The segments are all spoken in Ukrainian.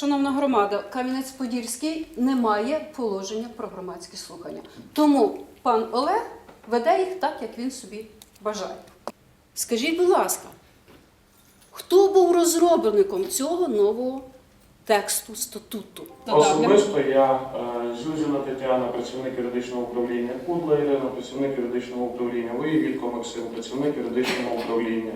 шановна громада, Кам'янець-Подільський не має положення про громадські слухання. Тому пан Олег веде їх так, як він собі бажає. Скажіть, будь ласка, хто був розробником цього нового тексту статуту? Особисто я е, Зюзіна Тетяна, працівник юридичного управління, Кудла Ірина, працівник юридичного управління, Воєвітко Максим, працівник юридичного управління,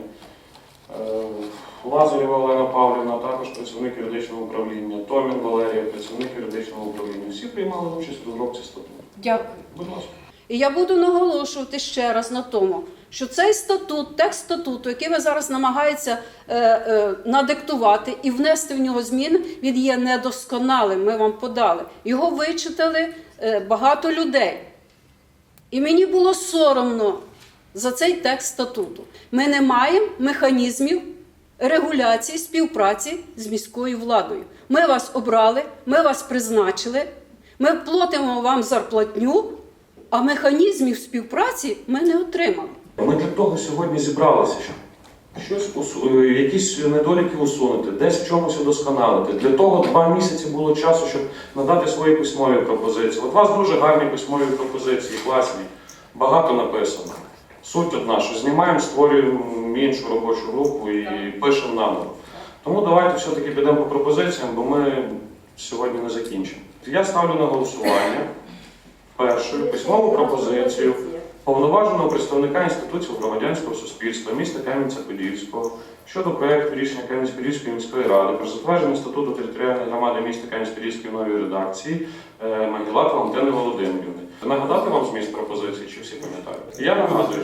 Лазарєва Олена Павлівна, також працівник юридичного управління, Томін Валерія, працівник юридичного управління. Всі приймали участь у розробці статуту. Дякую. Будь ласка. І я буду наголошувати ще раз на тому, що цей статут, текст статуту, який ви зараз намагаєтеся е, е, надиктувати і внести в нього зміни, він є недосконалим. Ми вам подали. Його вичитали е, багато людей. І мені було соромно за цей текст статуту. Ми не маємо механізмів регуляції співпраці з міською владою. Ми вас обрали, ми вас призначили, ми платимо вам зарплатню, а механізмів співпраці ми не отримали. Ми для того сьогодні зібралися, щось е, якісь недоліки усунути, десь в чомусь удосконалити. Для того два місяці було часу, щоб надати свої письмові пропозиції. От у вас дуже гарні письмові пропозиції, класні, багато написано. Суть одна, що знімаємо, створюємо іншу робочу групу і пишемо наново. Тому давайте все-таки підемо по пропозиціям, бо ми сьогодні не закінчимо. Я ставлю на голосування першою письмову пропозицію повноваженого представника інституції громадянського суспільства міста Кам'янця-Подільського щодо проекту рішення Кам'янець-Подільської міської ради про затвердження статуту територіальної громади міста Кам'янець-Подільської в новій редакції е, Магілат Валентини Володимирівни. Нагадати вам зміст пропозиції, чи всі пам'ятають? Я нагадую.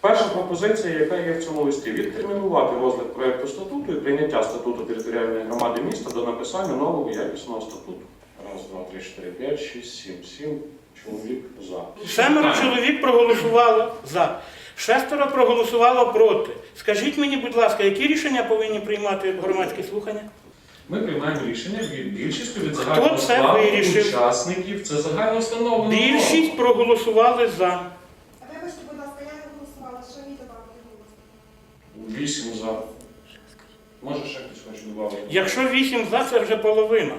Перша пропозиція, яка є в цьому листі, відтермінувати розгляд проекту статуту і прийняття статуту територіальної громади міста до написання нового якісного статуту. Раз, два, три, чотири, п'ять, шість, сім, сім чоловік за. Семеро чоловік проголосувало за. Шестеро проголосувало проти. Скажіть мені, будь ласка, які рішення повинні приймати громадські слухання? Ми приймаємо рішення від більшістю від Хто загального це складу вирішив? учасників. Це загально встановлено. Більшість проголосували за. Вибачте, будь ласка, я не голосувала. Що мені добавити? Вісім за. Може ще хтось хоче додати? Якщо вісім за, це вже половина.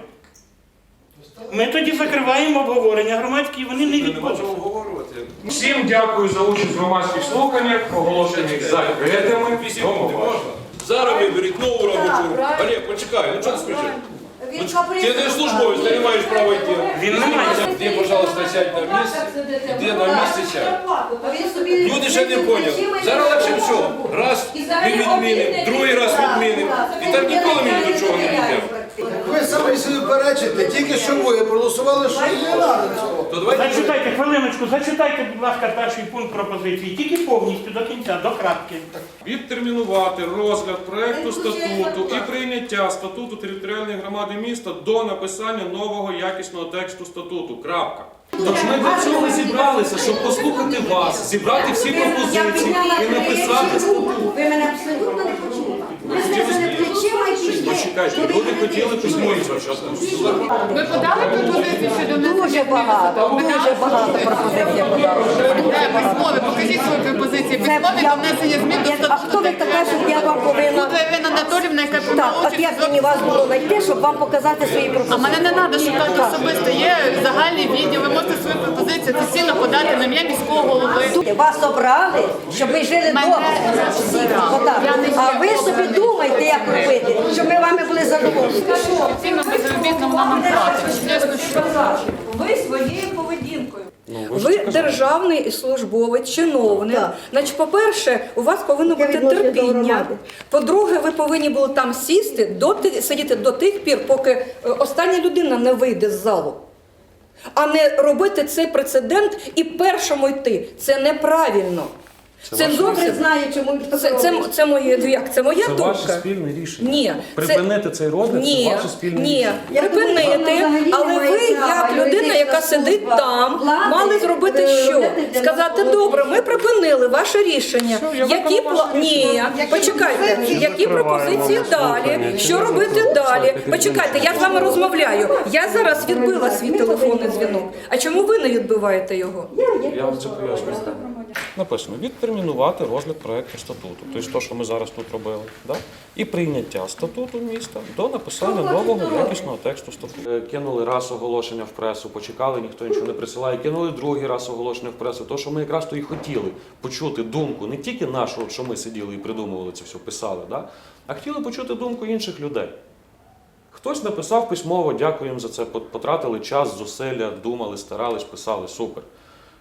Ми тоді закриваємо обговорення громадські, і вони не відбудуться. Всім дякую за участь в громадських слуханнях, оголошених закритими. До не побачення. можна. Зараз ви беріть нову робочу групу. правильно. Олег, почекай, ну чого ти спішиш? Він Ну, Ти не службовець, ти не маєш права йти. Він не має. Ти, пожалуйста, сядь на місце. Іди на місце сядь. Люди ще не поняли. Зараз легше все. Раз ми відмінимо, другий раз відмінимо. І так ніколи ми ні до чого не дійдемо. Ви самі собі перечите, тільки що ви проголосували, що не треба цього. То давайте Зачитайте хвилиночку, зачитайте, будь ласка, перший пункт пропозиції. Тільки повністю до кінця, до крапки. Відтермінувати розгляд проекту статуту і прийняття статуту територіальної громади міста до написання нового якісного тексту статуту. Крапка. Тож ми для цього зібралися, щоб послухати вас, зібрати всі пропозиції і написати статут. Ви мене абсолютно не почули. Ви мене і пішли. Почекайте, люди хотіли письмові спочатку. Ви подали пропозицію щодо Дуже багато, дуже багато пропозицій подали. письмові? Покажіть свої пропозиції. Письмові до внесення змін до А хто ви така, щоб я вам повинна... Тут Ірина Анатолівна, яка Так, от як мені вас було знайти, щоб вам показати свої А пропозиції? мене не треба шукати особисто. Є загальний відділ, ви можете свої пропозиції подати на ім'я міського голови. Вас обрали, щоб ви жили добре. А ви собі думайте, як робити, щоб ми вами були задоволені. Ви своєю поведінкою. Ви державний службовець, чиновник. Значить, по-перше, у вас повинно бути терпіння. По-друге, ви повинні були там сісти, до ти- сидіти до тих пір, поки е, остання людина не вийде з залу. А не робити цей прецедент і першому йти. Це неправильно. Це, Добре знає, чому він це, так це, робить. це, моє, як, це моя Це думка. ваше спільне рішення. Ні, Припинити цей розгляд ні, це ваше спільне ні, рішення. Я думаю, що вона припинити, взагалі але не має ви, права як людина, юридична яка сидить служба там, влади, мали зробити е, що? робити для Сказати, нас добре, ми припинили ваше рішення. Які пла- ні, почекайте, які пропозиції далі? Що робити далі? Почекайте, я з вами розмовляю. Я зараз відбила свій телефонний дзвінок. А чому ви не відбиваєте його? Я вам це пояснюю. Написано відтермінувати розгляд проекту статуту. Тобто те, що ми зараз тут робили, да? і прийняття статуту міста до написання нового якісного тексту статуту. Е, Кинули раз оголошення в пресу, почекали, ніхто нічого не присилає. Кинули другий раз оголошення в пресу. То, що ми якраз то і хотіли почути думку не тільки нашу, що ми сиділи і придумували це все, писали, да? а хотіли почути думку інших людей. Хтось написав письмово, дякуємо за це. Потратили час, зусилля, думали, старались, писали, супер.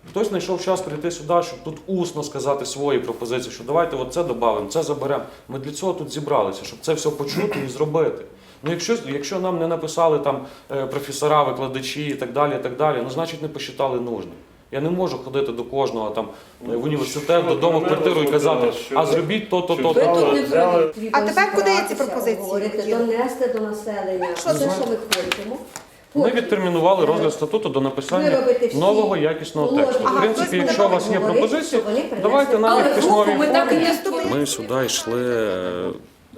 Хтось знайшов час прийти сюди, щоб тут усно сказати свої пропозиції, що давайте от це додамо, це заберемо. Ми для цього тут зібралися, щоб це все почути і зробити. Ну, якщо, якщо нам не написали там е, професора, викладачі і так далі, і так далі, ну значить не посчитали нужним. Я не можу ходити до кожного там е, в університет, додому, в квартиру і казати, а зробіть то, то, то. А тепер куди є ці пропозиції? Говорити, донести до населення що ми хочемо. Ми відтермінували розгляд статуту до написання нового якісного тексту. В принципі, якщо у вас є пропозиції, давайте нам їх письмові. Ми сюди йшли е,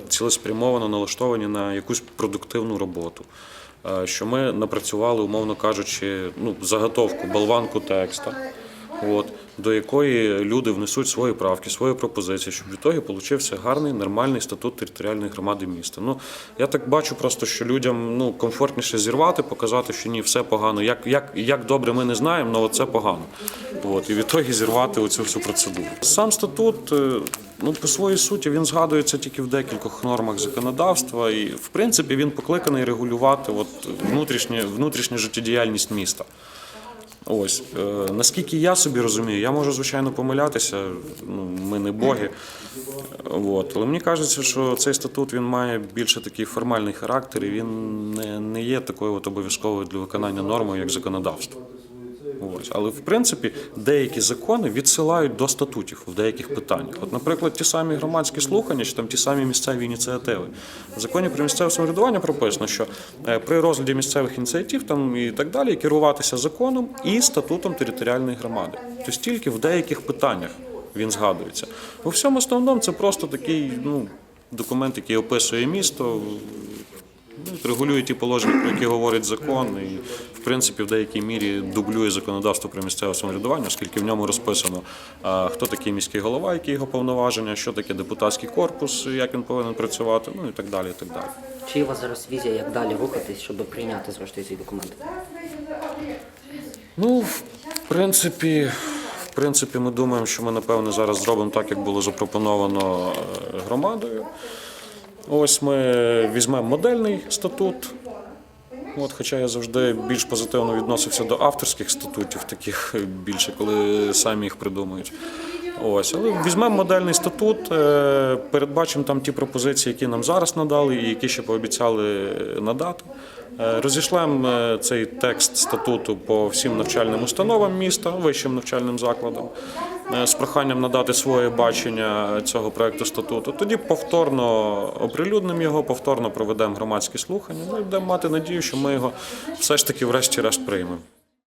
цілеспрямовано налаштовані на якусь продуктивну роботу. Е, Що ми напрацювали, умовно кажучи, ну, заготовку, болванку текста, от, до якої люди внесуть свої правки, свої пропозиції, щоб в ітогі получився гарний, нормальний статут територіальної громади міста. Ну, я так бачу просто, що людям ну, комфортніше зірвати, показати, що ні, все погано. Як, як, як добре ми не знаємо, але це погано. От, і в ітогі зірвати оцю всю процедуру. Сам статут, е, ну, по своїй суті, він згадується тільки в декількох нормах законодавства, і в принципі він покликаний регулювати от, внутрішнє, внутрішню життєдіяльність міста. Ось е, наскільки я собі розумію, я можу звичайно помилятися. Ну ми не боги. От. Але мені кажеться, що цей статут він має більше такий формальний характер, і він не, не є такою от обов'язковою для виконання нормою, як законодавство. Ось. Але в принципі деякі закони відсилають до статутів в деяких питаннях. От, наприклад, ті самі громадські слухання чи там ті самі місцеві ініціативи. В законі про місцеве самоврядування прописано, що е, при розгляді місцевих ініціатив там і так далі керуватися законом і статутом територіальної громади. Тобто тільки в деяких питаннях він згадується. У всьому основному це просто такий ну, документ, який описує місто. Регулює ті положення, про які говорить закон, і в принципі в деякій мірі дублює законодавство про місцеве самоврядування, оскільки в ньому розписано, хто такий міський голова, які його повноваження, що таке депутатський корпус, як він повинен працювати, ну і так далі. І так далі. Чи є у вас зараз візія, як далі рухатись, щоб прийняти зрештою ці документи? Ну, в принципі, в принципі, ми думаємо, що ми напевне зараз зробимо так, як було запропоновано е, громадою. Ось ми візьмемо модельний статут. От, хоча я завжди більш позитивно відносився до авторських статутів, таких більше, коли самі їх придумують. Ось, але візьмемо модельний статут, е, передбачимо там ті пропозиції, які нам зараз надали, і які ще пообіцяли надати. Е, Розійшлемо е, цей текст статуту по всім навчальним установам міста, вищим навчальним закладам, з проханням надати своє бачення цього проекту статуту. Тоді повторно оприлюднимо його, повторно проведемо громадські слухання. Ну будемо мати надію, що ми його все ж таки, врешті-решт, приймемо.